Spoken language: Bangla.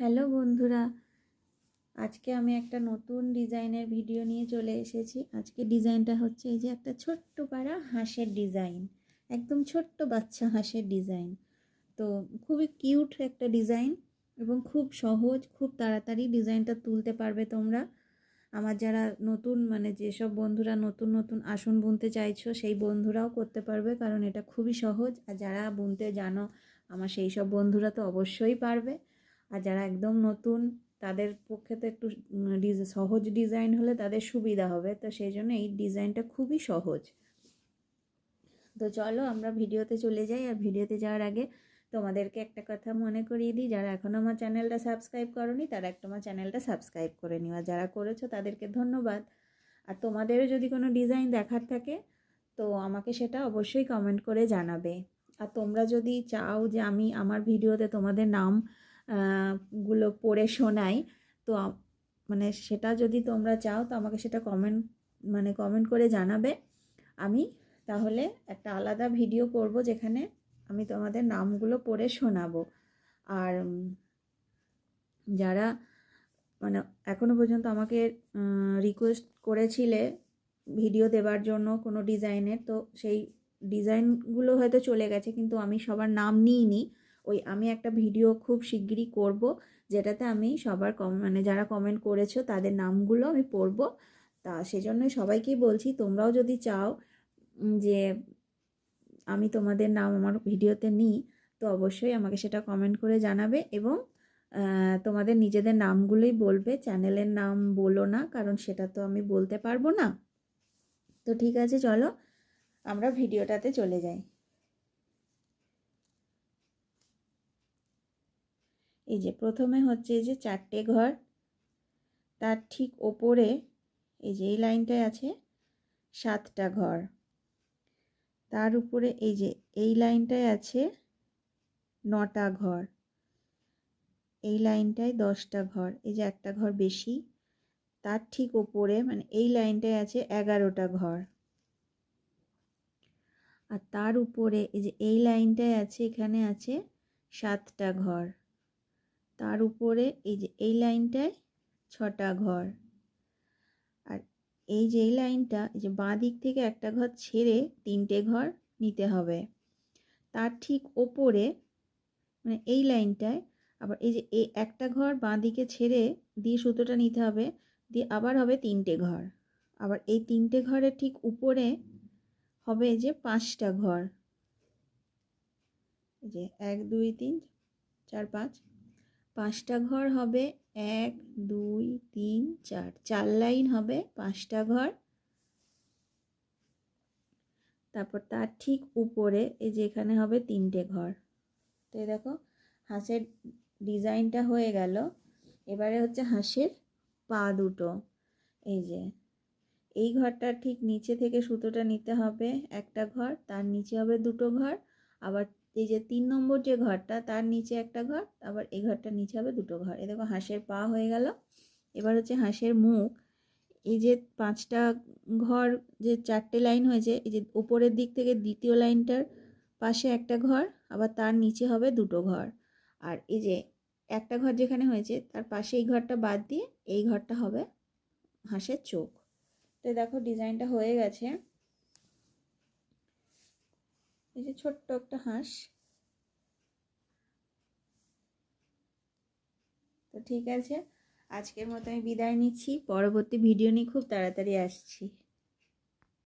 হ্যালো বন্ধুরা, আজকে আমি একটা নতুন ডিজাইনের ভিডিও নিয়ে চলে এসেছি। আজকে ডিজাইনটা হচ্ছে এই যে একটা ছোট্ট পাড়া হাঁসের ডিজাইন, একদম ছোট্ট বাচ্চা হাঁসের ডিজাইন। তো খুবই কিউট একটা ডিজাইন এবং খুব সহজ, খুব তাড়াতাড়ি ডিজাইনটা তুলতে পারবে তোমরা। আমার যারা নতুন মানে যেসব বন্ধুরা নতুন নতুন আসন বুনতে চাইছো, সেই বন্ধুরাও করতে পারবে কারণ এটা খুবই সহজ। আর যারা বুনতে জানো, আমার সেই সব বন্ধুরা তো অবশ্যই পারবে। আর যারা একদম নতুন, তাদের পক্ষে তো একটু সহজ ডিজাইন হলে তাদের সুবিধা হবে। তো সেই জন্য এই ডিজাইনটা খুবই সহজ। তো চলো আমরা ভিডিওতে চলে যাই। আর ভিডিওতে যাওয়ার আগে তোমাদেরকে একটা কথা মনে করিয়ে দিই। যারা এখনও আমার চ্যানেলটা সাবস্ক্রাইব করনি, তারা একটা আমার চ্যানেলটা সাবস্ক্রাইব করে নিও। আর যারা করেছ, তাদেরকে ধন্যবাদ। আর তোমাদেরও যদি কোনো ডিজাইন দেখার থাকে, তো আমাকে সেটা অবশ্যই কমেন্ট করে জানাবে। আর তোমরা যদি চাও যে আমি আমার ভিডিওতে তোমাদের নাম গুলো পড়ে শোনাই। তো মানে সেটা যদি তোমরা চাও, তো আমাকে সেটা কমেন্ট মানে কমেন্ট করে জানাবে। আমি তাহলে একটা আলাদা ভিডিও করব যেখানে আমি তোমাদের নামগুলো পড়ে শোনাবো। আর যারা মানে এখনও পর্যন্ত আমাকে রিকোয়েস্ট করেছিলে ভিডিও দেওয়ার জন্য কোনো ডিজাইনের তো সেই ডিজাইনগুলো হয়তো চলে গেছে, কিন্তু আমি সবার নাম নিইনি। ওই আমি একটা ভিডিও খুব শিগগিরই করব, যেটাতে আমি সবার কম মানে যারা কমেন্ট করেছ তাদের নামগুলো আমি পড়ব। তা সেজন্যই সবাইকেই বলছি, তোমরাও যদি চাও যে আমি তোমাদের নাম আমার ভিডিওতে নিই, তো অবশ্যই আমাকে সেটা কমেন্ট করে জানাবে এবং তোমাদের নিজেদের নামগুলোই বলবে। চ্যানেলের নাম বলো না, কারণ সেটা তো আমি বলতে পারব না। তো ঠিক আছে, চলো আমরা ভিডিওটাতে চলে যাই। এই যে প্রথমে হচ্ছে এই যে চারটে ঘর, তার ঠিক ওপরে এই যে এই লাইনটায় আছে, সাতটা ঘর। তার উপরে এই যে এই লাইনটায় আছে, নটা ঘর। এই লাইনটায় দশটা ঘর, এই যে একটা ঘর বেশি। তার ঠিক ওপরে মানে এই লাইনটায় আছে এগারোটা ঘর। আর তার উপরে এই যে এই লাইনটায় আছে, এখানে আছে সাতটা ঘর। তার উপরে এই যে, এই লাইনটায় ছটা ঘর। আর এই যে, এই লাইনটা, এই যে বাঁ দিক থেকে একটা ঘর ছেড়ে তিনটে ঘর নিতে হবে। তার ঠিক ওপরে মানে এই লাইনটায় আবার এই যে, এই একটা ঘর বাঁ দিকে ছেড়ে দিয়ে সুতোটা নিতে হবে, দিয়ে আবার হবে তিনটে ঘর। আবার এই তিনটে ঘরের ঠিক উপরে হবে যে পাঁচটা ঘর। যে এক, দুই, তিন, চার, পাঁচ পাঁচটা ঘর হবে এক, দুই, তিন, চার। চার লাইন হবে পাঁচটা ঘর। তারপর তার ঠিক উপরে এই যে এখানে হবে তিনটে ঘর। তো এই দেখো, হাঁসের ডিজাইনটা হয়ে গেল। এবারে হচ্ছে হাঁসের পা দুটো। এই যে, এই ঘরটার ঠিক নিচে থেকে সুতোটা নিতে হবে একটা ঘর, তার নিচে হবে দুটো ঘর, আবার এই যে তিন নম্বর যে ঘরটা, তার নিচে একটা ঘর, আবার এই ঘরটার নিচে হবে দুটো ঘর। এই দেখো হাঁসের পা হয়ে গেল। এবার হচ্ছে হাঁসের মুখ। এই যে পাঁচটা ঘর, যে চারটে লাইন হয়েছে, এই যে উপরের দিক থেকে দ্বিতীয় লাইনটার পাশে একটা ঘর, আবার তার নিচে হবে দুটো ঘর। আর এই যে একটা ঘর যেখানে হয়েছে, তার পাশে এই ঘরটা বাদ দিয়ে এই ঘরটা হবে হাঁসের চোখ। তো দেখো ডিজাইনটা হয়ে গেছে। এই যে ছোট্ট একটা হাঁস। তো ঠিক আছে, আজকের মতো আমি বিদায় নিচ্ছি। পরবর্তী ভিডিও নিয়ে খুব তাড়াতাড়ি আসছি।